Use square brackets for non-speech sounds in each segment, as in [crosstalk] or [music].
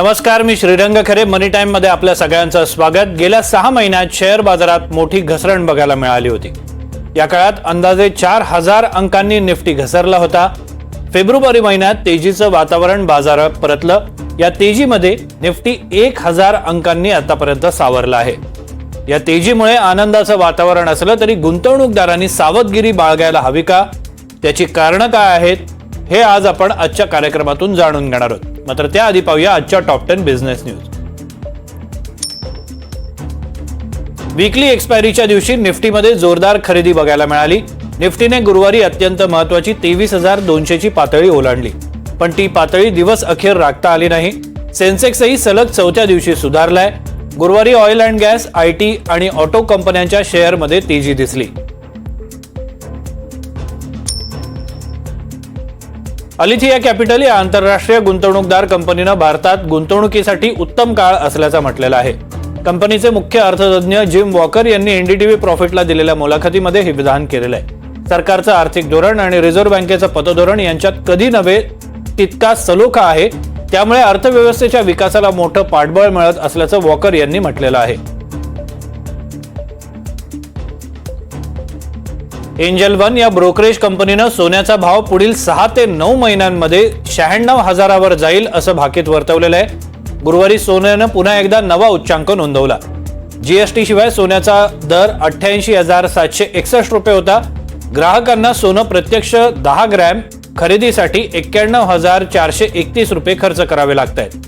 नमस्कार मी श्रीरंग खरे. मनी टाइममध्ये आपल्या सगळ्यांचं स्वागत. गेल्या सहा महिन्यात शेअर बाजारात मोठी घसरण बघायला मिळाली होती. या काळात अंदाजे चार हजार अंकांनी निफ्टी घसरला होता. फेब्रुवारी महिन्यात तेजीचं वातावरण बाजारात परतलं. या तेजीमध्ये निफ्टी एक हजार अंकांनी आतापर्यंत सावरलं आहे. या तेजीमुळे आनंदाचं वातावरण असलं तरी गुंतवणूकदारांनी सावधगिरी बाळगायला हवी का? त्याची कारणं काय आहेत? हे आज आपण आजच्या कार्यक्रमातून जाणून घेणार आहोत. मात्र त्याआधी पाहूया आजच्या top ten business news weekly एक्सपायरीच्या दिवशी निफ्टीमध्ये जोरदार खरेदी बघायला मिळाली. निफ्टीने गुरुवारी अत्यंत महत्वाची तेवीस हजार दोनशेची पातळी ओलांडली. पण ती पातळी दिवस अखेर राखता आली नाही. सेन्सेक्सही सलग चौथ्या दिवशी सुधारलाय. गुरुवारी oil and gas I T आणि ऑटो कंपन्यांच्या शेअरमध्ये तेजी दिसली. अलिथिया कॅपिटल या आंतरराष्ट्रीय गुंतवणूकदार कंपनीनं भारतात गुंतवणुकीसाठी उत्तम काळ असल्याचं म्हटलेलं आहे. कंपनीचे मुख्य अर्थतज्ञ जिम वॉकर यांनी एनडीटीव्ही प्रॉफिटला दिलेल्या मुलाखतीमध्ये हे विधान केलेलं आहे. सरकारचं आर्थिक धोरण आणि रिझर्व्ह बँकेचं पतधोरण यांच्यात कधी नव्हे तितका सलोखा आहे. त्यामुळे अर्थव्यवस्थेच्या विकासाला मोठं पाठबळ मिळत असल्याचं वॉकर यांनी म्हटलेलं आहे. एंजल वन या ब्रोकरेज कंपनीनं सोन्याचा भाव पुढील सहा ते नऊ महिन्यांमध्ये शहाण्णव हजारावर जाईल असं भाकीत वर्तवलेलं आहे. गुरुवारी सोन्यानं पुन्हा एकदा नवा उच्चांक नोंदवला. जीएसटी शिवाय सोन्याचा दर अठ्ठ्याऐंशी हजार सातशे एकसष्ट रुपये होता. ग्राहकांना सोनं प्रत्यक्ष दहा ग्रॅम खरेदीसाठी एक्क्याण्णव हजार चारशे एकतीस रुपये खर्च करावे लागत आहेत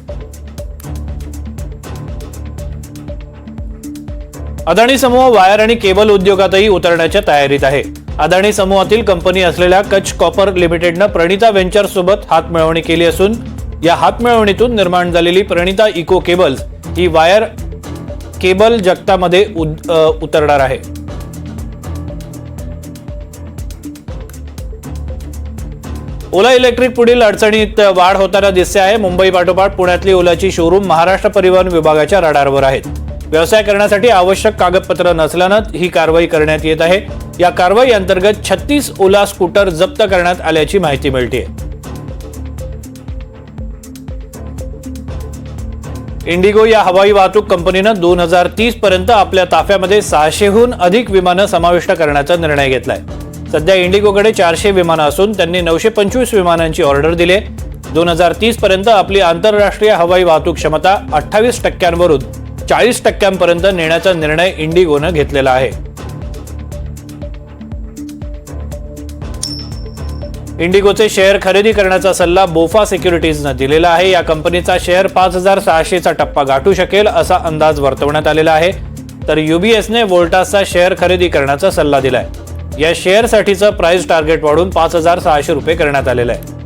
अदाणी समूह वायर आणि केबल उद्योगातही उतरण्याच्या तयारीत आहे. अदाणी समूहातील कंपनी असलेल्या कच्छ कॉपर लिमिटेडनं प्रणिता व्हेंचर्ससोबत हातमिळवणी केली असून या हातमिळवणीतून निर्माण झालेली प्रणिता इको केबल्स ही वायर केबल जगतामध्ये उद- उतरणार आहे. ओला इलेक्ट्रिक पुढील अडचणीत वाढ होताना दिसते आहे. मुंबई पाठोपाठ पुण्यातली ओलाची शोरूम महाराष्ट्र परिवहन विभागाच्या रडारवर आहेत. व्यवसाय करण्यासाठी आवश्यक कागदपत्र नसल्यानं ही कारवाई करण्यात येत आहे. या कारवाई अंतर्गत छत्तीस ओला स्कूटर जप्त करण्यात आल्याची माहिती मिळते इंडिगो या हवाई वाहतूक कंपनीनं दोन हजार तीस पर्यंत आपल्या ताफ्यामध्ये सहाशेहून अधिक विमानं समाविष्ट करण्याचा निर्णय घेतलाय. सध्या इंडिगोकडे चारशे विमानं असून त्यांनी नऊशे पंचवीस विमानांची ऑर्डर दिली दोन हजार तीस पर्यंत आपली आंतरराष्ट्रीय हवाई वाहतूक क्षमता अठ्ठावीस टक्क्यांवरून चाळीस टक्क्यांपर्यंत नेण्याचा निर्णय इंडिगोनं घेतलेला आहे. इंडिगोचे शेअर खरेदी करण्याचा सल्ला बोफा सिक्युरिटीजनं दिलेला आहे. या कंपनीचा शेअर पाच हजार सहाशेचा टप्पा गाठू शकेल असा अंदाज वर्तवण्यात आलेला आहे. तर युबीएसने वोल्टासचा शेअर खरेदी करण्याचा सल्ला दिलाय. या शेअरसाठीचं प्राइस टार्गेट वाढून पाच हजार सहाशे रुपये करण्यात आलेलं आहे.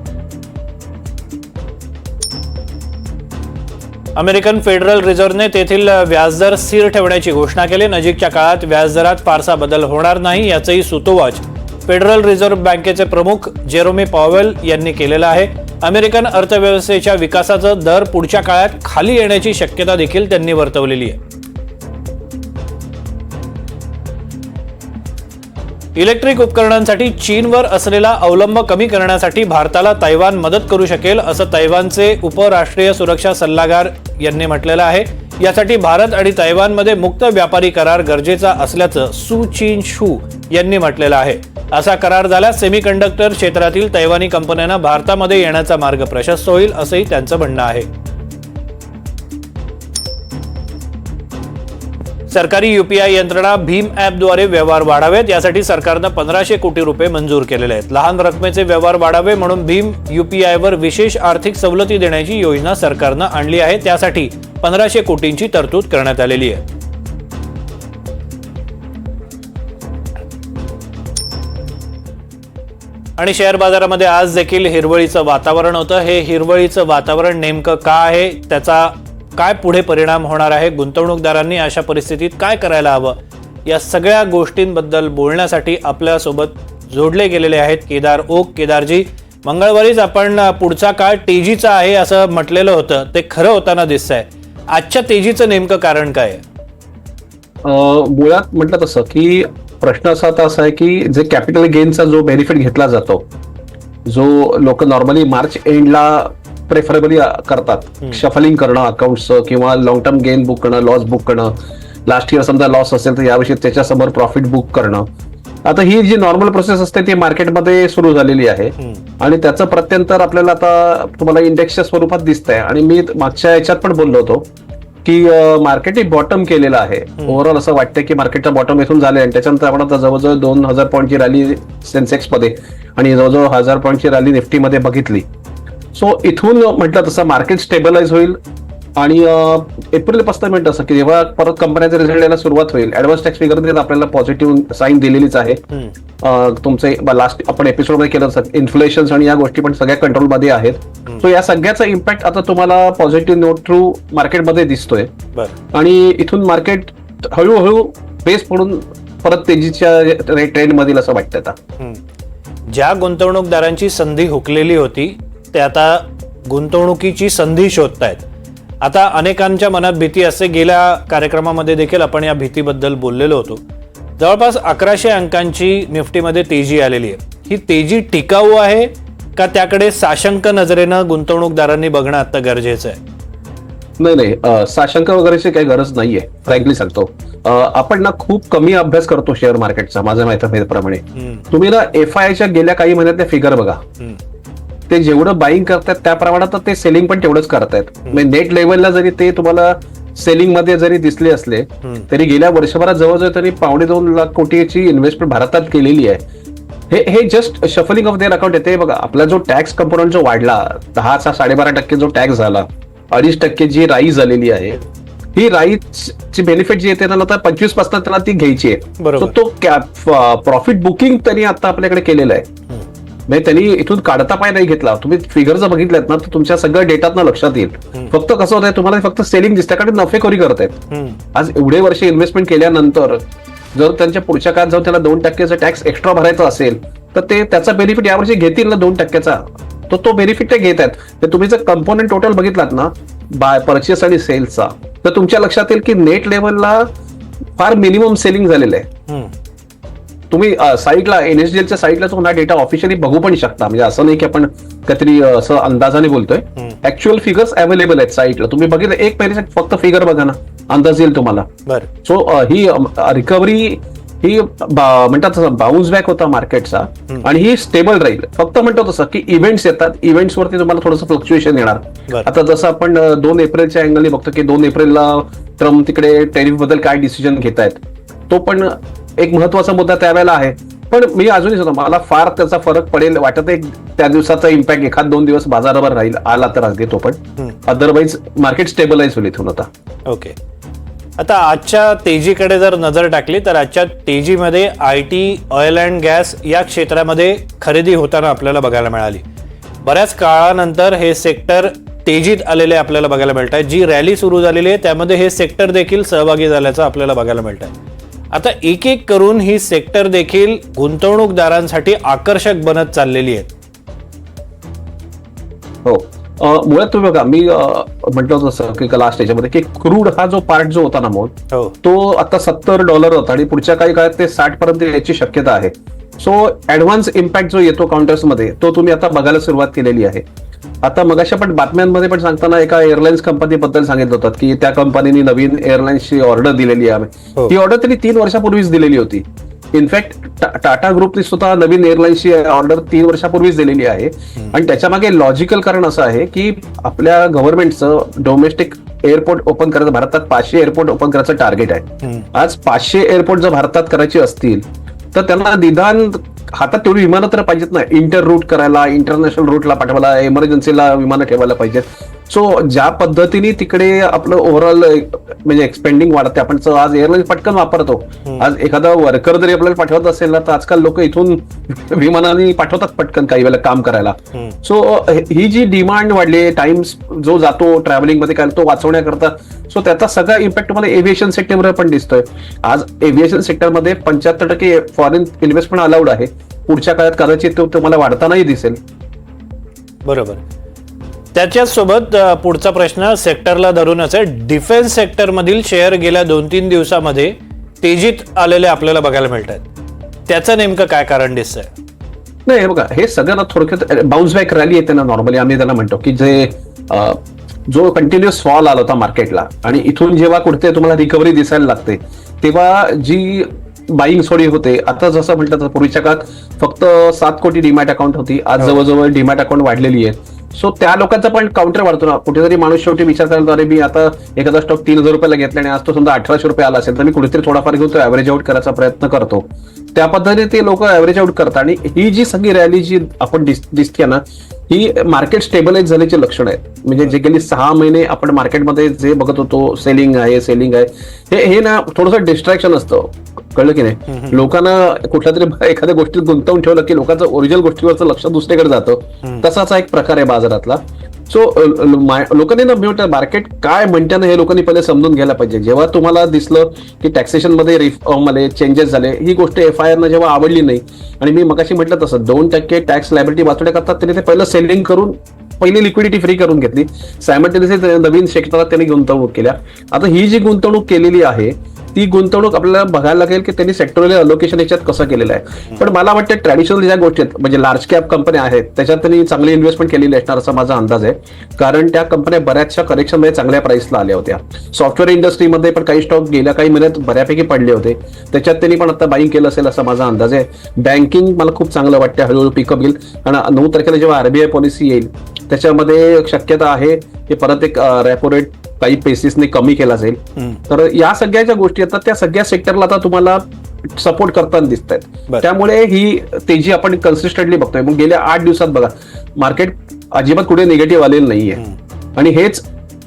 अमेरिकन फेडरल रिझर्व्हने तेथील व्याजदर स्थिर ठेवण्याची घोषणा केली. नजीकच्या काळात व्याजदरात फारसा बदल होणार नाही याचंही सुतोवाच फेडरल रिझर्व्ह बँकेचे प्रमुख जेरोमी पॉवेल यांनी केलेलं आहे. अमेरिकन अर्थव्यवस्थेच्या विकासाचा दर पुढच्या काळात खाली येण्याची शक्यता देखील त्यांनी वर्तवलेली आहे. इलेक्ट्रिक उपकरणांसाठी चीनवर असलेला अवलंब कमी करण्यासाठी भारताला तैवान मदत करू शकेल असं तैवानचे उपराष्ट्रीय सुरक्षा सल्लागार यांनी म्हटलेलं आहे. यासाठी भारत आणि तैवानमध्ये मुक्त व्यापारी करार गरजेचा असल्याचं सु चीन शू यांनी म्हटलेलं आहे. असा करार झाल्यास सेमीकंडक्टर क्षेत्रातील तैवानी कंपन्यांना भारतामध्ये येण्याचा मार्ग प्रशस्त होईल असंही त्यांचं म्हणणं आहे. सरकारी युपीआय यंत्रणा भीम ॲपद्वारे व्यवहार वाढावेत. यासाठी सरकारनं पंधराशे कोटी रुपये मंजूर केलेले आहेत. लहान रकमेचे व्यवहार वाढावे म्हणून भीम युपीआयवर विशेष आर्थिक सवलती देण्याची योजना सरकारनं आणली आहे. त्यासाठी पंधराशे कोटींची तरतूद करण्यात आलेली आहे. आणि शेअर बाजारामध्ये आज देखील हिरवळीचं वातावरण होतं. हे हिरवळीचं वातावरण नेमकं का आहे? त्याचा काय पुढे परिणाम होणार आहे गुंतवणूकदारांनी अशा परिस्थितीत काय करायला हवं? या सगळ्या गोष्टींबद्दल बोलण्यासाठी आपल्यासोबत जोडले गेलेले आहेत केदार ओक. केदारजी मंगळवारीच आपण पुढचा काळ तेजीचा आहे असं म्हटलेलं होतं. ते खरं होताना दिसतंय. आजच्या तेजीचं नेमकं कारण काय आहे? मुळात म्हटलं तसं की प्रश्न असा आता असा आहे की जे कॅपिटल गेनचा जो बेनिफिट घेतला जातो जो लोक नॉर्मली मार्च एंडला प्रेफरेबली करतात. शफलिंग करणं अकाउंट्स किंवा लॉंग टर्म गेन बुक करणं लॉस बुक करणं. लास्ट इयर समजा लॉस असेल तर यावर्षी त्याच्यासमोर प्रॉफिट बुक करणं. आता ही जी नॉर्मल प्रोसेस असते ती मार्केटमध्ये सुरू झालेली आहे. आणि त्याचं प्रत्यंतर आपल्याला आता तुम्हाला इंडेक्सच्या स्वरूपात दिसत आहे आणि मी मागच्या याच्यात पण बोललो होतो की मार्केट बॉटम केलेलं आहे. ओव्हरऑल असं वाटतं की मार्केटचा बॉटम इथून झाले आणि त्याच्यानंतर आपण आता जवळजवळ दोन हजार पॉईंटची रॅली सेन्सेक्समध्ये आणि जवळजवळ हजार पॉईंटची रॅली निफ्टीमध्ये बघितली. सो इथून म्हटलं तसं मार्केट स्टेबलाइज होईल. आणि एप्रिलपासून म्हणतं असं की जेव्हा परत कंपन्यांचा रिझल्ट यायला सुरुवात होईल ऍडव्हान्स टॅक्स फिगर आपल्याला पॉझिटिव्ह साईन दिलेलीच आहे. तुमचे लास्ट आपण एपिसोडमध्ये केलं इन्फ्लेशन आणि या गोष्टी पण सगळ्या कंट्रोलमध्ये आहेत. सो या सगळ्याचा इम्पॅक्ट आता तुम्हाला पॉझिटिव्ह नोट थ्रू मार्केटमध्ये दिसतोय. आणि इथून मार्केट हळूहळू बेस पडून परत तेजीच्या ट्रेंड मधील असं वाटतं आता. ज्या गुंतवणूकदारांची संधी हुकलेली होती ते आता गुंतवणुकीची संधी शोधतायत. आता अनेकांच्या मनात भीती असते गेल्या कार्यक्रमामध्ये देखील आपण या भीतीबद्दल बोललेलो होतो. जवळपास अकराशे अंकांची निफ्टीमध्ये तेजी आलेली आहे. ही तेजी टिकाऊ आहे का त्याकडे साशंक नजरेनं गुंतवणूकदारांनी बघणं आता गरजेचं आहे? नाही नाही साशंक वगैरेची काही गरज नाहीये फ्रँकली सांगतो. आपण ना खूप कमी अभ्यास करतो शेअर मार्केटचा माझ्या माहितीप्रमाणे. तुम्ही ना एफ आय च्या गेल्या काही महिन्यातल्या फिगर बघा. ते जेवढं बाईंग करतात त्या प्रमाणात ते सेलिंग पण तेवढंच करतायत. म्हणजे नेट लेवलला जरी ते तुम्हाला सेलिंगमध्ये जरी दिसले असले. तरी गेल्या वर्षभरात जवळजवळ तरी पावणे दोन लाख कोटीची इन्व्हेस्टमेंट भारतात केलेली आहे. हे हे just shuffling of their account येते बघा आपला जो टॅक्स कंपोनंट जो वाढला दहाचा साडेबारा टक्के जो टॅक्स झाला अडीच टक्के जी राईज झालेली आहे ही राईज ची बेनिफिट जी येते आता पंचवीसपासून त्याला ती घ्यायची आहे. तो प्रॉफिट बुकिंग त्यांनी आता आपल्याकडे केलेलं आहे. म्हणजे त्यांनी इथून काढता पाय नाही घेतला. तुम्ही फिगर जर बघितल्यात ना तर तुमच्या सगळ्या डेटात लक्षात येईल. फक्त कसं होतंय तुम्हाला फक्त सेलिंग दिसतं कारण नफेखोरी करतायत. हम्म, आज एवढे वर्ष इन्व्हेस्टमेंट केल्यानंतर जर त्यांच्या पुढच्या काळात जाऊन त्याला दोन टक्क्याचा टॅक्स एक्स्ट्रा भरायचा असेल तर ते त्याचा बेनिफिट यावर्षी घेतील ना दोन टक्क्याचा. तो तो बेनिफिट ते घेत आहेत तर तुम्ही जर कंपोनंट टोटल बघितलात ना बाय परचेस आणि सेल्सचा तर तुमच्या लक्षात येईल की नेट लेवलला फार मिनिमम सेलिंग झालेलं आहे. तुम्ही साईटला एनएसडीएलच्या साईटला तो डेटा ऑफिशियली बघू पण शकता. म्हणजे असं नाही की आपण काहीतरी असं अंदाजाने बोलतोय. ऍक्च्युअल फिगर्स अवेलेबल आहेत साईटला. तुम्ही बघितलं एक महिन्याचा फक्त फिगर बघा ना. अंदाज येईल तुम्हाला. सो ही रिकव्हरी ही म्हणतात बाउन्स बॅक होता मार्केटचा आणि ही स्टेबल राहील. फक्त म्हणतो तसं की इव्हेंट्स येतात. इव्हेंट्स वरती तुम्हाला थोडंसं फ्लक्च्युएशन येणार. आता जसं आपण दोन एप्रिलच्या अँगलने बघतो की दोन एप्रिलला ट्रम्प तिकडे टेरिफबद्दल काय डिसिजन घेत आहेत तो पण एक महत्त्वाचा मुद्दा त्यावेळेला आहे. पण मी अजूनही सांगतो मला फार त्याचा फरक पडेल वाटत आहे त्या दिवसाचा इम्पॅक्ट एखाद दोन दिवस बाजारावर राहील आला तर आज घेतो पण. अदरवाईज मार्केट स्टेबलाइज होईल इथून आता. ओके आता आजच्या तेजीकडे जर नजर टाकली तर आजच्या तेजीमध्ये I T oil and gas या क्षेत्रामध्ये खरेदी होताना आपल्याला बघायला मिळाली. बऱ्याच काळानंतर हे सेक्टर तेजीत आलेले आपल्याला बघायला मिळत आहे. जी रॅली सुरू झालेली आहे त्यामध्ये हे सेक्टर देखील सहभागी झाल्याचं आपल्याला बघायला मिळत आहे. आता एक एक करून ही सेक्टर देखील गुंतवणूकदारांसाठी आकर्षक बनत चाललेली आहेत. हो. मुळात तुम्ही बघा मी म्हटलं तसं की लास्ट याच्यामध्ये की क्रूड हा जो पार्ट जो होता ना मोल हो. तो आता सत्तर डॉलर होता आणि पुढच्या काही काळात ते साठ पर्यंत याची शक्यता आहे. सो ऍडव्हान्स इम्पॅक्ट जो येतो काउंटर्समध्ये तो तुम्ही आता बघायला सुरुवात केलेली आहे. आता मगाशी आपण बातम्यांमध्ये पण सांगताना एका एअरलाईन्स कंपनी बद्दल सांगितलं होतं की त्या कंपनीने नवीन एअरलाईन्सची ऑर्डर दिलेली आहे. हो. ही ऑर्डर त्यांनी तीन वर्षापूर्वीच दिलेली होती. इनफॅक्ट टाटा ग्रुपने सुद्धा नवीन एअरलाईन्सची ऑर्डर तीन वर्षापूर्वीच दिलेली आहे. आणि त्याच्यामागे लॉजिकल कारण असं आहे की आपल्या गव्हर्नमेंटचं डोमेस्टिक एअरपोर्ट ओपन करायचं भारतात पाचशे एअरपोर्ट ओपन करायचं टार्गेट आहे. आज पाचशे एअरपोर्ट जर भारतात करायची असतील तर त्यांना निदान हातात तेवढी विमानं तर पाहिजेत ना. इंटर रूट करायला इंटरनॅशनल रूटला पाठवायला इमर्जन्सीला विमानं ठेवायला पाहिजेत. सो ज्या पद्धतीने तिकडे आपलं ओव्हरऑल म्हणजे एक्सपेंडिंग वाढते आपण आज एअरलाईन पटकन वापरतो. आज एखादा वर्कर जरी आपल्याला पाठवत असेल ना तर आजकाल लोक इथून [laughs] विमानाने पाठवतात पटकन काही वेळेला काम करायला. सो ही जी डिमांड वाढली टाइम जो जातो ट्रॅव्हलिंगमध्ये काय तो वाचवण्याकरता सो त्याचा सगळा इम्पॅक्ट तुम्हाला एव्हिएशन सेक्टरवर पण दिसतोय. आज एव्हिएशन सेक्टरमध्ये पंच्याहत्तर टक्के फॉरेन इन्व्हेस्टमेंट अलाउड आहे. पुढच्या काळात कदाचित तो तुम्हाला वाढतानाही दिसेल. बरोबर. त्याच्याच सोबत अ, पुढचा प्रश्न सेक्टरला धरूनच आहे. डिफेन्स सेक्टरमधील शेअर गेल्या दोन तीन दिवसामध्ये तेजीत आलेले आपल्याला बघायला मिळत आहेत त्याचं नेमकं काय कारण दिसतंय? नाही हे बघा हे सगळं ना थोडक्यात बाउन्स बॅक रॅली येते ना नॉर्मली आम्ही त्यांना म्हणतो की जे जो कंटिन्युअस फॉल आला होता मार्केटला आणि इथून जेव्हा कुठे तुम्हाला रिकव्हरी दिसायला लागते तेव्हा जी बाईंग सोडी होते आता जसं म्हटलं तर पूर्वीच्या काळात फक्त सात कोटी डीमॅट अकाउंट होती. आज हो. जवळजवळ डीमॅट अकाउंट वाढलेली आहे. सो त्या लोकांचा पण काउंटर वाढतो ना. कुठेतरी माणूस शेवटी विचार करायला अरे मी आता एखादा स्टॉक तीन हजार रुपयाला घेतला आणि आज तो समजा अठराशे रुपये आला असेल तर मी कुठेतरी थोडाफार घेऊन तो ऍव्हरेज आउट करायचा प्रयत्न करतो. त्या पद्धतीने ते लोक ऍव्हरेज आउट करतात आणि ही जी सगळी रॅली जी आपण दिस- दिसते ना ही मार्केट स्टेबलाइज झाल्याचे लक्षण आहेत. म्हणजे जे गेली सहा महिने आपण मार्केटमध्ये जे बघत होतो सेलिंग आहे सेलिंग आहे हे हे ना थोडंसं डिस्ट्रॅक्शन असतं. कळलं की नाही? लोकांना कुठल्या तरी एखाद्या गोष्टीत गुंतवून ठेवलं की लोकांचं ओरिजिनल गोष्टीवरचं लक्ष दुसरीकडे जातं. तसाच एक प्रकार आहे बाजारातला. सो लोकांनी ना मी वाटतं मार्केट काय म्हणते ना हे लोकांनी पहिले समजून घ्यायला पाहिजे. जेव्हा तुम्हाला दिसलं की टॅक्सेशनमध्ये रिफॉर्ममध्ये चेंजेस झाले ही गोष्ट एफ आय आर जेव्हा आवडली नाही आणि मी मगाशी म्हटलं तसं दोन टक्के टॅक्स लायबिलिटी वाचवण्याकरता त्यांनी ते पहिलं सेलिंग करून पहिली लिक्विडिटी फ्री करून घेतली. सायमल्टेनियसली नवीन क्षेत्रात त्यांनी गुंतवणूक केल्या. आता ही जी गुंतवणूक केलेली आहे ती गुंतवणूक आपल्याला बघायला लागेल की त्यांनी सेक्टरल अलोकेशन याच्यात कसं केलेलं आहे. पण मला वाटतं ट्रॅडिशनल ज्या गोष्टी आहेत म्हणजे लार्ज कॅप कंपन्या आहेत त्याच्यात त्यांनी चांगली इन्व्हेस्टमेंट केलेली असणार असा माझा अंदाज आहे. कारण त्या कंपन्या बऱ्याचशा करेक्शनमध्ये चांगल्या प्राइसला आल्या होत्या. सॉफ्टवेअर इंडस्ट्रीमध्ये पण काही स्टॉक गेल्या काही महिन्यात बऱ्यापैकी पडले होते. त्याच्यात त्यांनी पण आता बाईंग केलं असेल असा माझा अंदाज आहे. बँकिंग मला खूप चांगलं वाटतं हळूहळू पिकअप येईल आणि नऊ तारखेला जेव्हा आरबीआय पॉलिसी येईल त्याच्यामध्ये शक्यता आहे की परत एक रॅपो रेट काही बेसिसने कमी केला जाईल. तर या सगळ्या ज्या गोष्टी आहेत त्या सगळ्या सेक्टरला आता तुम्हाला सपोर्ट करताना दिसत आहेत. त्यामुळे ही तेजी आपण कन्सिस्टंटली बघतोय मग गेल्या आठ दिवसात बघा मार्केट अजिबात कुठे निगेटिव्ह आलेलं नाहीये. आणि हेच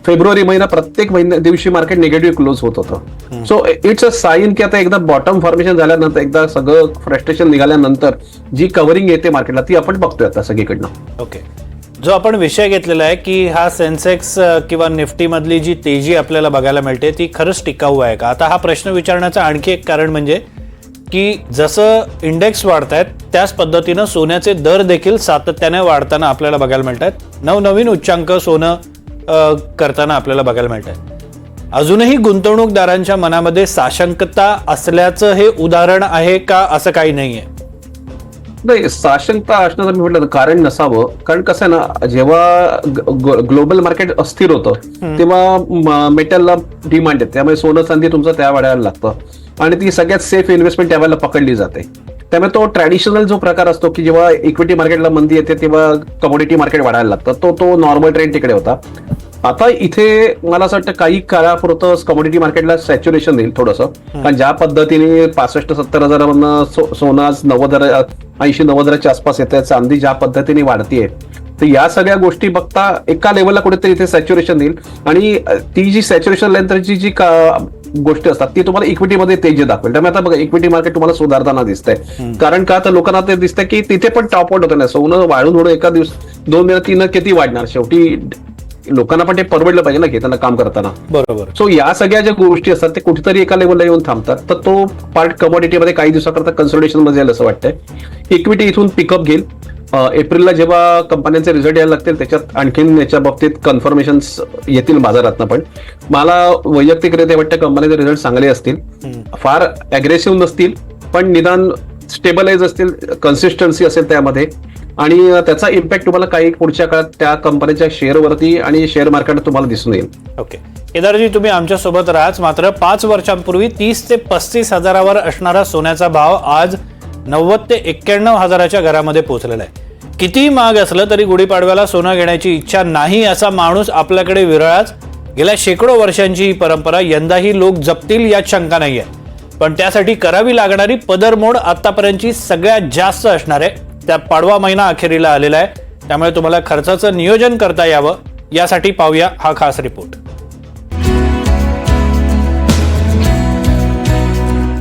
फेब्रुवारी महिना प्रत्येक महिन्या दिवशी मार्केट निगेटिव्ह क्लोज होत होतं. सो इट्स अ साईन की आता एकदा बॉटम फॉर्मेशन झाल्यानंतर एकदा सगळं फ्रस्ट्रेशन निघाल्यानंतर जी कव्हरिंग येते मार्केटला ती आपण बघतोय आता सगळीकडनं. ओके जो आपण विषय घेतलेला आहे की हा सेन्सेक्स किंवा निफ्टीमधली जी तेजी आपल्याला बघायला मिळते ती खरंच टिकाऊ आहे का? आता हा प्रश्न विचारण्याचं आणखी एक कारण म्हणजे की जसं इंडेक्स वाढत आहेत त्याच पद्धतीनं सोन्याचे दर देखील सातत्याने वाढताना आपल्याला बघायला मिळत आहेत नवनवीन उच्चांक सोनं करताना आपल्याला बघायला मिळत आहेत अजूनही गुंतवणूकदारांच्या मनामध्ये साशंकता असल्याचं हे उदाहरण आहे का असं काही नाही आहे नाही साशंकता असण्याचं मी म्हटलं कारण नसावं. कारण कसं आहे ना जेव्हा ग्लोबल मार्केट अस्थिर होतं तेव्हा मेटलला डिमांड आहे त्यामुळे सोनं चांदी तुमचं त्या वाढायला लागतं. आणि ती सगळ्यात सेफ इन्व्हेस्टमेंट त्यावेळेला पकडली जाते. त्यामुळे तो ट्रॅडिशनल जो प्रकार असतो की जेव्हा इक्विटी मार्केटला मंदी येते तेव्हा कमोडिटी मार्केट वाढायला लागतं. तो तो नॉर्मल ट्रेंड तिकडे होता. आता इथे मला असं वाटतं काही काळापुरतं कमोडिटी मार्केटला सॅच्युरेशन देईल थोडंसं. कारण ज्या पद्धतीने पासष्ट सत्तर हजारावरनं सो- नव्वद हजार ऐंशी नव्वद हजाराच्या आसपास येते चांदी ज्या पद्धतीने वाढतीये तर या सगळ्या गोष्टी बघता एका लेवलला कुठेतरी इथे सॅच्युरेशन देईल. आणि ती जी सॅच्युरेशन नंतरची जी का- गोष्टी असतात ती तुम्हाला इक्विटीमध्ये तेज दाखवेल. त्यामुळे आता बघा इक्विटी मार्केट तुम्हाला सुधारताना दिसतंय. कारण का तर लोकांना ते दिसतंय की तिथे पण टॉप आउट होतं ना सोनं वाढून थोडं एका दिवस दोन महिन्यात तीन किती वाढणार? शेवटी लोकांना पण ते परवडलं पाहिजे ना घेताना काम करताना. बरोबर. सो या सगळ्या ज्या गोष्टी असतात ते कुठेतरी एका लेवलला येऊन थांबतात. तर तो पार्ट कमोडिटीमध्ये काही दिवसाकरता कन्सल्टेशनमध्ये जाईल असं वाटतंय. इक्विटी इथून पिकअप घेईल. एप्रिलला जेव्हा कंपन्यांचे रिझल्ट यायला लागतील त्याच्यात आणखीन याच्या बाबतीत कन्फर्मेशन येतील बाजारातनं पण. मला वैयक्तिकरित्या वाटतं कंपन्यांचे रिझल्ट चांगले असतील. फार अग्रेसिव्ह नसतील पण निदान स्टेबलाइज असतील कन्सिस्टन्सी असेल त्यामध्ये. आणि त्याचा इम्पॅक्ट तुम्हाला काही पुढच्या काळात त्या कंपनीच्या शेअरवरती आणि शेअर मार्केट तुम्हाला दिसून येईल. ओके केदारजी तुम्ही आमच्यासोबत राहाच. मात्र पाच वर्षांपूर्वी तीस ते पस्तीस हजारावर असणारा सोन्याचा भाव आज नव्वद ते एक्क्याण्णव हजाराच्या घरामध्ये पोहोचलेला आहे. कितीही महाग असलं तरी गुढीपाडव्याला सोनं घेण्याची इच्छा नाही असा माणूस आपल्याकडे विरळाच. गेल्या शेकडो वर्षांची ही परंपरा यंदाही लोक जपतील यात शंका नाही आहे पण त्यासाठी करावी लागणारी पदरमोड आतापर्यंतची सगळ्यात जास्त असणार आहे त्या पाडवा महिना अखेरीला आलेला आहे. त्यामुळे तुम्हाला खर्चाचं नियोजन करता यावं. यासाठी पाहूया हा खास रिपोर्ट.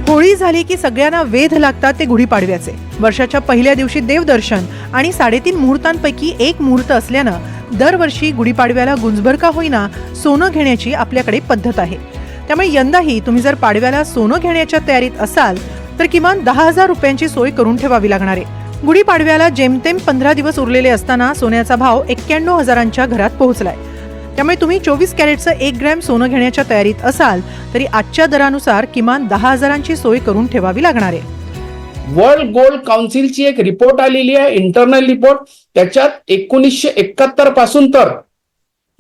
होळी झाली की सगळ्यांना वेध लागतात ते गुढीपाडव्याचे. वर्षाच्या पहिल्या दिवशी देवदर्शन आणि साडेतीन मुहूर्तांपैकी एक मुहूर्त असल्यानं दरवर्षी गुढीपाडव्याला गुंजभर का होईना सोनं घेण्याची आपल्याकडे पद्धत आहे. त्यामुळे यंदाही तुम्ही जर पाडव्याला सोनं घेण्याच्या तयारीत असाल तर किमान दहा हजार रुपयांची सोय करून ठेवावी लागणार आहे. गुढीपाडव्याला जेमतेम पंधरा दिवस उरलेले असताना सोन्याचा भाव एक्क्याण्णव हजारांच्या घरात पोहोचलाय. त्यामुळे तुम्ही चोवीस कॅरेटचं एक ग्रॅम सोनं घेण्याच्या तयारीत असाल तरी आजच्या दरानुसार किमान दहा हजारांची सोय करून ठेवावी लागणार आहे. वर्ल्ड गोल्ड काउन्सिलची एक रिपोर्ट आलेली आहे इंटरनल रिपोर्ट. त्याच्यात एकोणीसशे एकाहत्तरपासून तर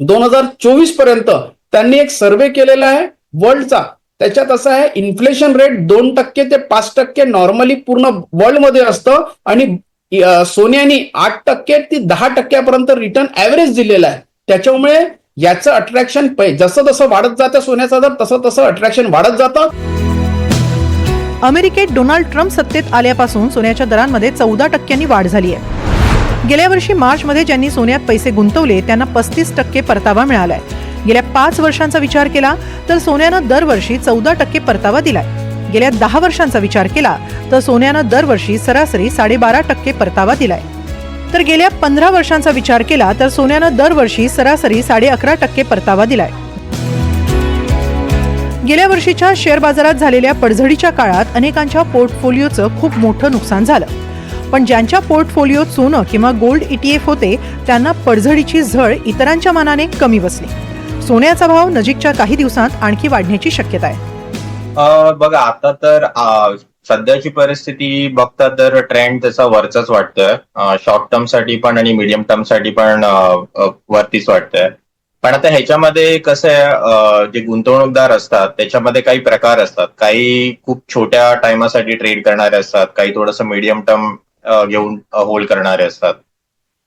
दोन हजार चोवीसपर्यंत त्यांनी एक सर्वे केलेला आहे वर्ल्डचा. त्याच्यात असं आहे इन्फ्लेशन रेट दोन टक्के ते पाच टक्के नॉर्मली पूर्ण वर्ल्डमध्ये असतं आणि सोन्यानी सोन्याने आठ टक्के ते दहा टक्क्यापर्यंत रिटर्न ऍव्हरेज दिलेला आहे. त्याच्यामुळे याचं अट्रॅक्शन जसं जसं वाढत जातं सोन्याचा दर तसं तसं अट्रॅक्शन वाढत जातं. अमेरिकेत डोनाल्ड ट्रम्प सत्तेत आल्यापासून सोन्याच्या दरांमध्ये चौदा टक्क्यांनी वाढ झाली आहे. गेल्या वर्षी मार्चमध्ये ज्यांनी सोन्यात पैसे गुंतवले त्यांना पस्तीस टक्के परतावा मिळालाय. गेल्या पाच वर्षांचा विचार केला तर सोन्यानं दरवर्षी चौदा टक्के परतावा दिलाय. गेल्या दहा वर्षांचा विचार केला तर सोन्यानं दरवर्षी सरासरी साडेबारा टक्के परतावा दिलाय. तर गेल्या पंधरा वर्षांचा विचार केला तर सोन्यानं दरवर्षी सरासरी साडे अकरा टक्के परतावा दिलाय. गेल्या वर्षीच्या शेअर बाजारात झालेल्या पडझडीच्या काळात अनेकांच्या पोर्टफोलिओचं खूप मोठं नुकसान झालं. पण ज्यांच्या पोर्टफोलिओत सोनं किंवा गोल्ड ईटीएफ होते त्यांना पडझडीची झळ इतरांच्या मानाने कमी बसली. सोन्याचा भाव नजीकच्या काही दिवसांत आणखी वाढण्याची शक्यता आहे. बघा आता तर सध्याची परिस्थिती बघता तर ट्रेंड तसा वरचाच वाटतोय. शॉर्ट टर्मसाठी पण आणि मिडियम टर्मसाठी पण वरतीच वाटतंय. पण आता ह्याच्यामध्ये कसं आहे जे गुंतवणूकदार असतात त्याच्यामध्ये काही प्रकार असतात. काही खूप छोट्या टायमासाठी ट्रेड करणारे असतात. काही थोडंसं मिडियम टर्म घेऊन होल्ड करणारे असतात.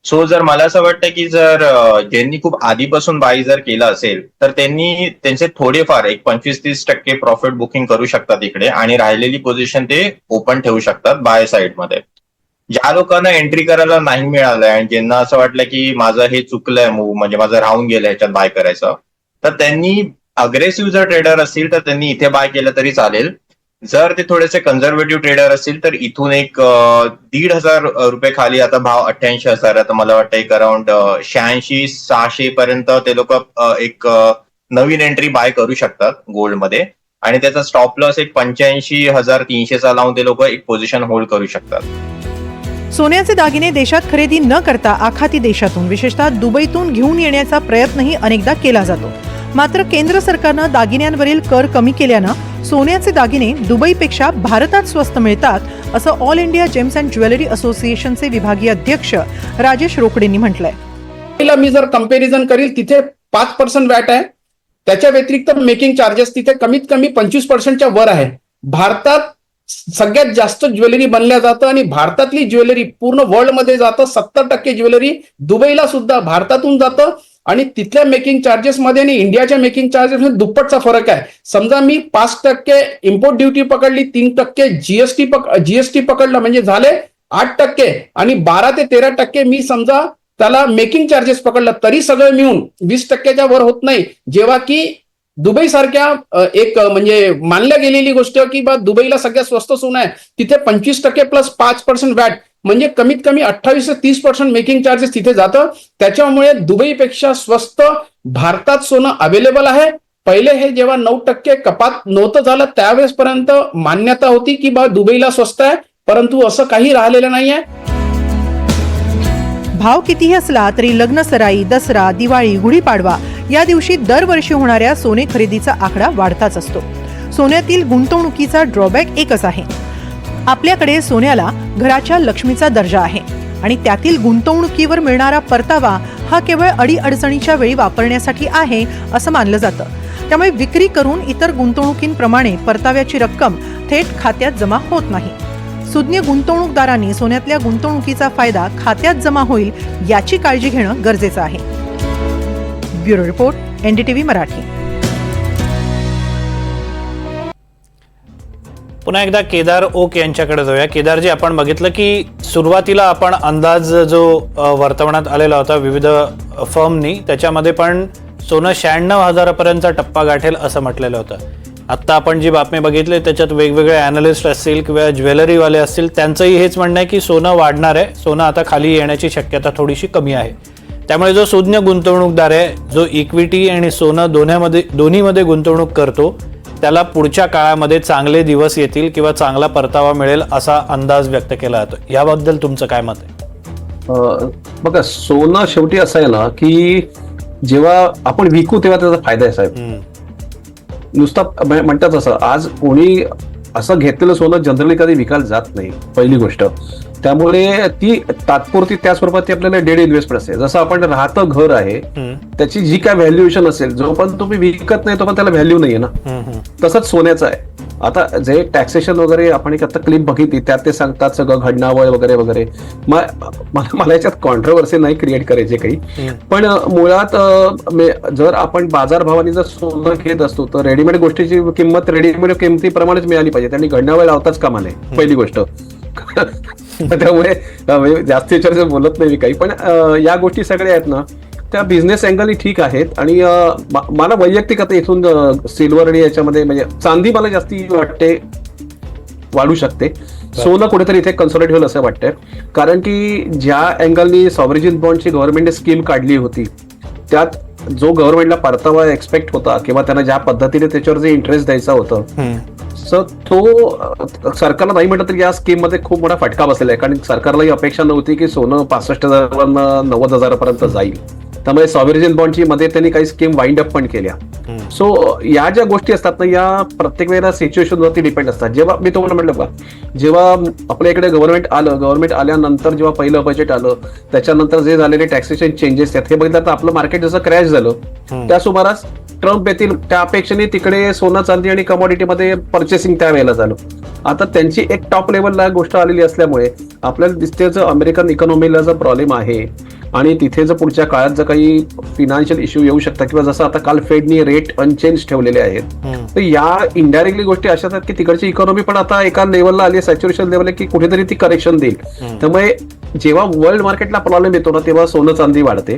सो जर मला असं वाटतं की जर ज्यांनी खूप आधीपासून बाय जर केलं असेल तर त्यांनी त्यांचे थोडेफार एक पंचवीस तीस टक्के प्रॉफिट बुकिंग करू शकतात इकडे आणि राहिलेली पोझिशन ते ओपन ठेवू शकतात बाय साईडमध्ये ज्या लोकांना एंट्री करायला नाही मिळालंय आणि ज्यांना असं वाटलं की माझं हे चुकलंय मूव म्हणजे माझं राहून गेलं ह्याच्यात बाय करायचं तर त्यांनी अग्रेसिव्ह जर ट्रेडर असतील तर त्यांनी इथे बाय केलं तरी चालेल. जर ते थोडेसे कन्झर्वेटिव्ह ट्रेडर असतील तर इथून एक दीड हजार रुपये खाली आता भाव अठ्ठ्याऐंशी हजार आहे. मला वाटतं एक अराउंड शहाऐंशी सहाशे पर्यंत ते लोक एक नवीन एंट्री बाय करू शकतात गोल्डमध्ये आणि त्याचा स्टॉप लॉस एक पंच्याऐंशी हजार तीनशेचा लावून ते लोक एक पोझिशन होल्ड करू शकतात. सोन्याचे दागिने देशात खरेदी न करता आखाती देशातून विशेषतः दुबईतून घेऊन येण्याचा प्रयत्नही अनेकदा केला जातो. मात्र केंद्र सरकारनं दागिन्यांवरील कर कमी केल्यानं सोन्याचे दागिने दुबईपेक्षा भारतात स्वस्त मिळतात असं all India gems and jewellery असोसिएशनचे विभागीय अध्यक्ष राजेश रोकडेंनी म्हटलंय. मी जर कंपॅरिझन करील तिथे पाच पर्सेंट वॅट आहे. त्याच्या व्यतिरिक्त मेकिंग चार्जेस तिथे कमीत कमी पंचवीस पर्सेंटच्या वर आहे. भारतात सगळ्यात जास्त ज्वेलरी बनल्या जातं आणि भारतातली ज्वेलरी पूर्ण वर्ल्डमध्ये जातं. सत्तर टक्के ज्वेलरी दुबईला सुद्धा भारतातून जातं. आणि तिथल्या मेकिंग चार्जेस मध्ये आणि इंडियाच्या मेकिंग चार्जेस मध्ये दुप्पटचा फरक आहे. समजा मी पाच टक्के इम्पोर्ट ड्युटी पकडली तीन टक्के जीएसटी पक जीएसटी पकडलं म्हणजे झाले आठ टक्के आणि बारा ते तेरा टक्के मी समजा त्याला मेकिंग चार्जेस पकडलं तरी सगळं मिळून वीस टक्क्याच्या वर होत नाही. जेव्हा की दुबई सारख्या एक म्हणजे मानल्या गेलेली गोष्ट की बा दुबईला सगळ्यात स्वस्त सोनं आहे तिथे पंचवीस टक्के प्लस पाच पर्सेंट वॅट म्हणजे कमीत कमी अठ्ठावीस ते तीस पर्सेंट मेकिंग चार्जेस तिथे जातं. त्याच्यामुळे दुबईपेक्षा स्वस्त भारतात सोनं अवेलेबल आहे. पहिले हे जेव्हा नऊ टक्के कपात नव्हतं झालं त्यावेळेसपर्यंत मान्यता होती की बा दुबईला स्वस्त आहे परंतु असं काही राहिलेलं नाहीये. भाव कितीही असला तरी लग्न सराई दसरा दिवाळी गुढीपाडवा या दिवशी दरवर्षी होणाऱ्या सोने खरेदीचा आकडा वाढताच असतो. सोन्यातील गुंतवणुकीचा ड्रॉबॅक एकच आहे. आपल्याकडे सोन्याला घराच्या लक्ष्मीचा दर्जा आहे आणि त्यातील गुंतवणुकीवर मिळणारा परतावा हा केवळ अडीअडचणीच्या वेळी वापरण्यासाठी आहे असं मानलं जातं. त्यामुळे विक्री करून इतर गुंतवणुकींप्रमाणे परताव्याची रक्कम थेट खात्यात जमा होत नाही. सुज्ञ गुंतवणूकदारांनी सोन्यातल्या गुंतवणुकीचा फायदा खात्यात जमा होईल याची काळजी घेणं गरजेचं आहे. Bureau report NDTV Marathi. पुन्हा एकदा केदार ओक यांच्याकडे जाऊया. केदारजी आपण बघितलं की सुरुवातीला आपण अंदाज जो वर्तवण्यात आलेला होता विविध फर्मनी त्याच्यामध्ये पण सोनं शहाण्णव हजारापर्यंतचा टप्पा गाठेल असं म्हटलेलं होतं. आत्ता आपण जी बातमी बघितली त्याच्यात वेगवेगळे अॅनालिस्ट असतील किंवा ज्वेलरीवाले असतील त्यांचंही हेच म्हणणं आहे की सोनं वाढणार आहे. सोनं आता खाली येण्याची शक्यता थोडीशी कमी आहे. त्यामुळे जो सुज्ञ गुंतवणूकदार आहे जो इक्विटी आणि सोनं दोन्हीमध्ये दोन्हीमध्ये गुंतवणूक करतो त्याला पुढच्या काळामध्ये चांगले दिवस येतील किंवा चांगला परतावा मिळेल असा अंदाज व्यक्त केला जातो याबद्दल तुमचं काय मत आहे? बघा सोनं शेवटी असं आहे ना की जेव्हा आपण विकू तेव्हा त्याचा फायदा आहे साहेब. नुसतं म्हण- म्हणतात असं आज कोणी असं घेतलेलं सोनं जनरली कधी विकायला जात नाही पहिली गोष्ट. त्यामुळे ती तात्पुरती त्या स्वरूपात ती आपल्याला डेड इन्व्हेस्टमेंट असते जसं आपण राहतं घर आहे त्याची जी काय व्हॅल्युएशन असेल जोपर्यंत तुम्ही विकत नाही तोपर्यंत त्याला व्हॅल्यू नाहीये ना. तसंच सोन्याचं आहे. आता जे टॅक्सेशन वगैरे आपण एक आता क्लिप बघितली त्यात ते सांगतात सगळं घडणावळ वगैरे वगैरे. मला मला याच्यात कॉन्ट्रोवर्सी नाही क्रिएट करायचे काही. पण मुळात जर आपण बाजारभावाने जर सोनं घेत असतो तर रेडीमेड गोष्टीची किंमत रेडीमेड किमतीप्रमाणेच मिळाली पाहिजे. त्यांनी घडणावळ लावताच कामा नये पहिली गोष्ट. [laughs] त्यामुळे जास्त याच्यावर बोलत नाही मी काही. पण या गोष्टी सगळ्या आहेत ना त्या बिझनेस अँगलही ठीक आहेत. आणि मला वैयक्तिक आता इथून सिल्वर आणि याच्यामध्ये म्हणजे चांदी मला जास्ती वाटते वाढू शकते. सोनं कुठेतरी इथे कन्सोलिडेट होईल असं वाटतंय. कारण की ज्या अँगलनी सॉव्हरेजिन बॉन्डची गव्हर्नमेंटने स्कीम काढली होती त्यात जो गव्हर्नमेंटला परतावा एक्सपेक्ट होता किंवा त्यांना ज्या पद्धतीने त्याच्यावर जे इंटरेस्ट द्यायचा होतं. सर तो सरकारला नाही म्हटलं तरी या स्कीममध्ये खूप मोठा फटका बसलेला आहे कारण सरकारलाही अपेक्षा नव्हती की सोनं पासष्ट हजारावरनं नव्वद हजारापर्यंत जाईल त्यामुळे सॉव्हरेजन बॉन्डची मध्ये त्यांनी काही स्कीम वाइंड अप पण केल्या. सो या ज्या गोष्टी असतात ना या प्रत्येक वेळेला सिच्युएशन वरती डिपेंड असतात जेव्हा मी तुम्हाला म्हटलं का जेव्हा आपल्या इकडे गव्हर्नमेंट आलं गव्हर्नमेंट आल्यानंतर जेव्हा पहिलं बजेट आलं त्याच्यानंतर जे झालेले टॅक्सेशन चेंजेस आहेत हे बघितलं तर आपलं मार्केट जसं क्रॅश झालं. त्या सुमारास ट्रम्प येतील त्या अपेक्षेने तिकडे सोनं चांदी आणि कमॉडिटीमध्ये पर्चेसिंग त्यावेळेला झालं आता त्यांची एक टॉप लेवलला गोष्ट आलेली असल्यामुळे आपल्याला दिसते जर अमेरिकन इकॉनॉमीला जर प्रॉब्लेम आहे आणि तिथे जर पुढच्या काळात जर काही फिनान्शियल इश्यू येऊ शकतात किंवा जसं आता काल फेडनी रेट अनचेंज ठेवलेले आहेत. तर या इनडायरेक्टली गोष्टी अशा आहेत की तिकडची इकॉनॉमी पण आता एका लेवलला आली सॅच्युरेशन लेवल की कुठेतरी ती करेक्शन देईल. त्यामुळे जेव्हा वर्ल्ड मार्केटला प्रॉब्लेम येतो ना तेव्हा सोनं चांदी वाढते.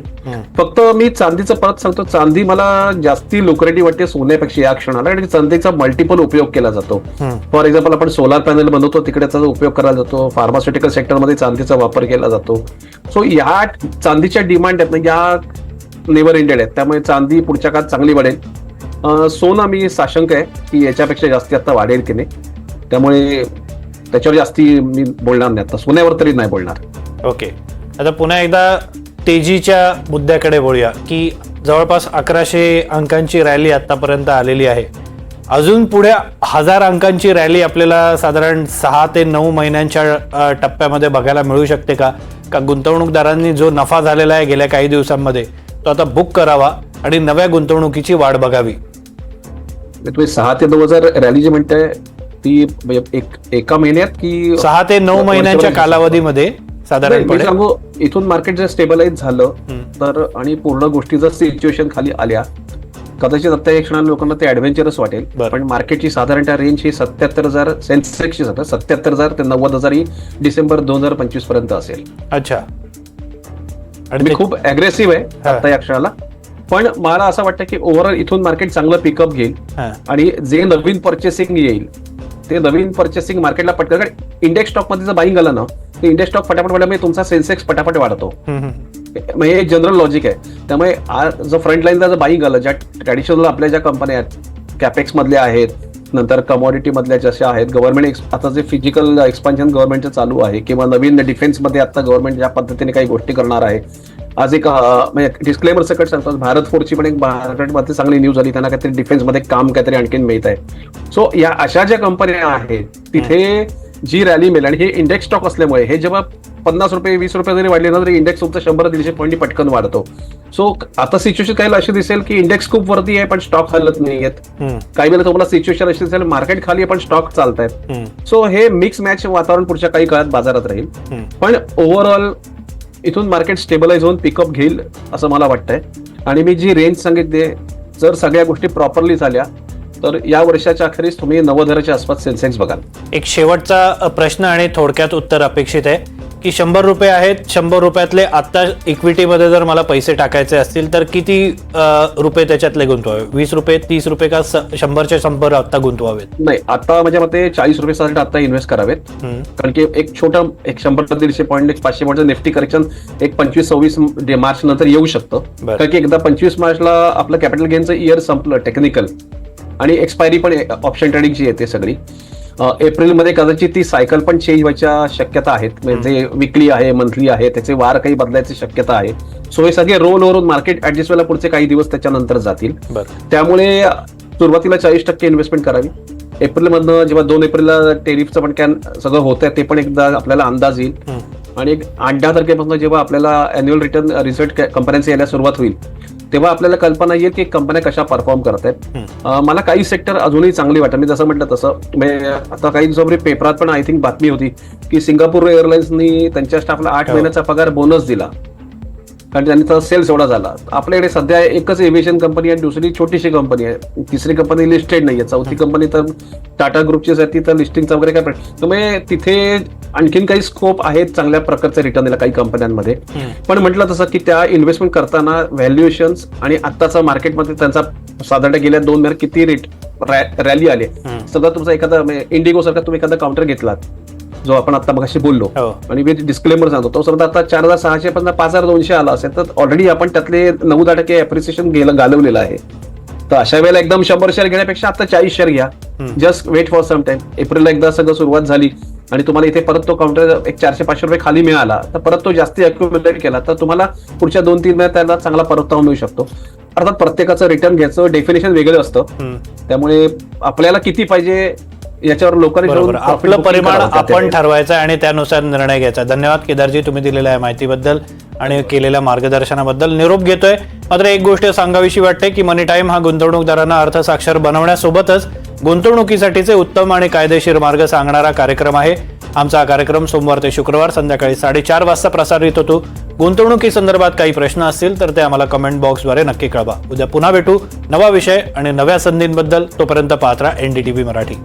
फक्त मी चांदीचं परत सांगतो चांदी मला जास्ती लुक्रेटिव्ह वाटते सोन्यापेक्षा या क्षणाला आणि चांदीचा मल्टिपल उपयोग केला जातो. फॉर एक्झाम्पल आपण सोलार पॅनल बनवतो तिकडे त्याचा उपयोग केला जातो फार्मास्युटिकल सेक्टरमध्ये चांदीचा वापर केला जातो सो या चांदीच्या डिमांड आहेत ना या नेवर इंडेड आहेत. त्यामुळे चांदी पुढच्या काळात चांगली वाढेल सोनं मी साशंक आहे की याच्यापेक्षा जास्ती आता वाढेल की नाही. त्यामुळे त्याच्यावर जास्ती मी बोलणार नाही आता. सोन्यावर तरी नाही बोलणार. ओके. आता पुन्हा एकदा तेजीच्या मुद्द्याकडे बोलूया की जवळपास अकराशे अंकांची रॅली आतापर्यंत आलेली आहे. अजून पुढे हजार अंकांची रॅली आपल्याला साधारण सहा ते नऊ महिन्यांच्या टप्प्यामध्ये बघायला मिळू शकते का? का गुंतवणूकदारांनी जो नफा झालेला आहे गेल्या काही दिवसांमध्ये तो आता बुक करावा आणि नव्या गुंतवणुकीची वाढ बघावी. म्हणजे तुम्ही सहा ते नऊ हजार रॅली जी म्हणताय ती म्हणजे एक एका महिन्यात की सहा ते नऊ महिन्यांच्या कालावधीमध्ये साधारणपणे. सांगू इथून मार्केट जर स्टेबलाइज झालं. तर आणि पूर्ण गोष्टी जर सिच्युएशन खाली आल्या कदाचित आता या क्षणाला लोकांना ते ऍडव्हेंचरस वाटेल. पण मार्केटची साधारणतः रेंज ही सत्याहत्तर हजार सेन्सेक्सची सत्याहत्तर हजार ते नव्वद हजार ही डिसेंबर दोन हजार पंचवीसपर्यंत असेल अच्छा आणि मी खूप अग्रेसिव्ह आहे. आता या क्षणाला पण मला असं वाटतं की ओव्हरऑल इथून मार्केट चांगलं पिकअप घेईल. आणि जे नवीन पर्चेसिंग येईल ते नवीन पर्चेसिंग मार्केटला पटकन कारण इंडेक्स स्टॉकमध्ये जर बाईंग आलं ना तर इंडेक्स स्टॉक फटाफट वाढल्यामुळे तुमचा सेन्सेक्स फटाफट वाढतो. म्हणजे हे जनरल लॉजिक आहे. त्यामुळे आज जर फ्रंट लाईनला जर बाईंग आलं ज्या ट्रॅडिशनल आपल्या ज्या कंपन्या आहेत कॅपेक्स मधल्या आहेत नंतर कमॉडिटी मधल्या जशा आहेत गव्हर्नमेंट आता जे फिजिकल एक्सपान्शन गव्हर्नमेंटचं चालू आहे किंवा नवीन डिफेन्समध्ये आता गव्हर्नमेंट ज्या पद्धतीने काही गोष्टी करणार आहे. आज एक म्हणजे डिस्क्लेमर सकट सांगतो भारत फोरची पण एक भारतमध्ये चांगली न्यूज आली त्यांना काहीतरी डिफेन्समध्ये काम काहीतरी आणखीन मिळत आहे सो या अशा ज्या कंपन्या आहेत तिथे जी रॅली मिळेल आणि हे इंडेक्स स्टॉक असल्यामुळे हे जेव्हा पन्नास रुपये वीस रुपये जरी वाढले ना तरी इंडेक्स तुमचं शंभर दीडशे पॉईंट पटकन वाढतो. सो आता सिच्युएशन काही अशी दिसेल की इंडेक्स खूप वरती आहे पण स्टॉक हलत नाहीयेत हम्म, काही वेळेला तुम्हाला सिच्युएशन अशी दिसेल मार्केट खाली पण स्टॉक चालत आहेत सो हे मिक्स मॅच वातावरण पुढच्या काही काळात बाजारात राहील. पण ओव्हरऑल इथून मार्केट स्टेबलाइज होऊन पिकअप घेईल असं मला वाटतंय. आणि मी जी रेंज सांगितली जर सगळ्या गोष्टी प्रॉपरली झाल्या तर या वर्षाच्या अखेरीस तुम्ही नव्वद हजाराच्या आसपास सेन्सेक्स बघाल. एक शेवटचा प्रश्न आणि थोडक्यात उत्तर अपेक्षित आहे की शंभर रुपये आहेत शंभर रुपयातले आता इक्विटीमध्ये जर मला पैसे टाकायचे असतील तर किती रुपये त्याच्यातले गुंतवावे? वीस रुपये तीस रुपये का स- शंभरचे शंभर आता गुंतवावेत? नाही आता माझ्या मते चाळीस रुपये साठी आता इन्व्हेस्ट करावेत. कारण की एक छोटं एक शंभर दीडशे पॉईंट एक पाचशे पॉईंट निफ्टी करेक्शन एक पंचवीस सव्वीस मार्च नंतर येऊ शकतं. कारण की एकदा पंचवीस मार्चला आपलं कॅपिटल गेनचं इयर संपलं टेक्निकल आणि एक्सपायरी पण ऑप्शन ट्रेडिंगची येते सगळी. एप्रिलमध्ये कदाचित ती सायकल पण चेंज व्हायच्या शक्यता आहेत. म्हणजे विकली आहे मंथली आहे त्याचे वार काही बदलायची शक्यता आहे. सो हे सगळे रोल ओव्हर मार्केट ऍडजस्ट व्हायला पुढचे काही दिवस त्याच्यानंतर जातील. त्यामुळे सुरुवातीला चाळीस टक्के इन्व्हेस्टमेंट करावी. एप्रिलमधनं जेव्हा दोन एप्रिलला टेरिफचं पण कॅन सगळं होत आहे ते पण एकदा आपल्याला अंदाज येईल. आणि एक आठ दहा तारखेपासून जेव्हा आपल्याला अॅन्युअल रिटर्न रिझल्ट कंपन्यांचे यायला सुरुवात होईल तेव्हा आपल्याला कल्पना येईल की कंपन्या कशा परफॉर्म करत. आहेत मला काही सेक्टर अजूनही चांगली वाटत मी जसं म्हटलं तसं. म्हणजे आता काही दिवसापूर्वी पेपरात पण आय थिंक बातमी होती की सिंगापूर एअरलाइन्सनी त्यांच्या स्टाफला आठ हो. महिन्याचा पगार बोनस दिला. कारण त्यांचा सेल्स एवढा झाला. आपल्याकडे सध्या एकच एव्हिएशन कंपनी आहे दुसरी छोटीशी कंपनी आहे. तिसरी कंपनी लिस्टेड नाहीये चौथी कंपनी तर टाटा ग्रुपची आहे ती तर लिस्टिंगचा वगैरे काय त्यामुळे तिथे आणखीन काही स्कोप आहेत चांगल्या प्रकारचे रिटर्न दिला काही कंपन्यांमध्ये पण म्हटलं तसं की त्या इन्व्हेस्टमेंट करताना व्हॅल्युएशन आणि आत्ताचा मार्केटमध्ये त्यांचा साधारण गेल्या दोन महिन्यात किती रेट रॅली आले सगळं तुमचा एखादा इंडिगो सारखा तुम्ही एखादा काउंटर घेतलात. जो आपण आता मगाशी बोललो. हो. आणि विथ डिस्क्लेमर सांगतो तो समजा आता चार हजार सहाशे पण पाच हजार दोनशे आला असेल तर ऑलरेडी आपण त्यातले नऊ दहा टक्के अप्रिसिएशन गेलं घालवलेलं आहे. तर अशा वेळेला एकदम शंभर शेअर घेण्यापेक्षा आता चाळीस शेअर घ्या. Just wait for some time एप्रिलला एकदा सगळं सुरुवात झाली आणि तुम्हाला इथे परत तो काउंटर एक चारशे पाचशे रुपये खाली मिळाला तर परत तो जास्ती अक्युमुलेट केला तर तुम्हाला पुढच्या दोन तीन महिन्यात त्याला चांगला परतावा मिळू शकतो. अर्थात प्रत्येकाचं रिटर्न घ्यायचं डेफिनेशन वेगळं असतं. त्यामुळे आपल्याला किती पाहिजे याच्यावर लोकांनी आपलं परिमाण आपण. ठरवायचं आणि त्यानुसार निर्णय घ्यायचा. धन्यवाद केदारजी तुम्ही दिलेल्या माहितीबद्दल आणि केलेल्या मार्गदर्शनाबद्दल. निरोप घेतोय. मात्र एक गोष्ट सांगावीशी वाटते की मनी टाइम हा गुंतवणूकदारांना अर्थसाक्षर बनवण्यासोबतच गुंतवणुकीसाठीचे उत्तम आणि कायदेशीर मार्ग सांगणारा कार्यक्रम आहे. आमचा हा कार्यक्रम सोमवार ते शुक्रवार संध्याकाळी साडेचार वाजता प्रसारित होतो. गुंतवणुकी संदर्भात काही प्रश्न असतील तर ते आम्हाला कमेंट बॉक्सद्वारे नक्की कळवा. उद्या पुन्हा भेटू. नवा विषय आणि नव्या संधींबद्दल तोपर्यंत पाहत राहा एनडीटीव्ही मराठी.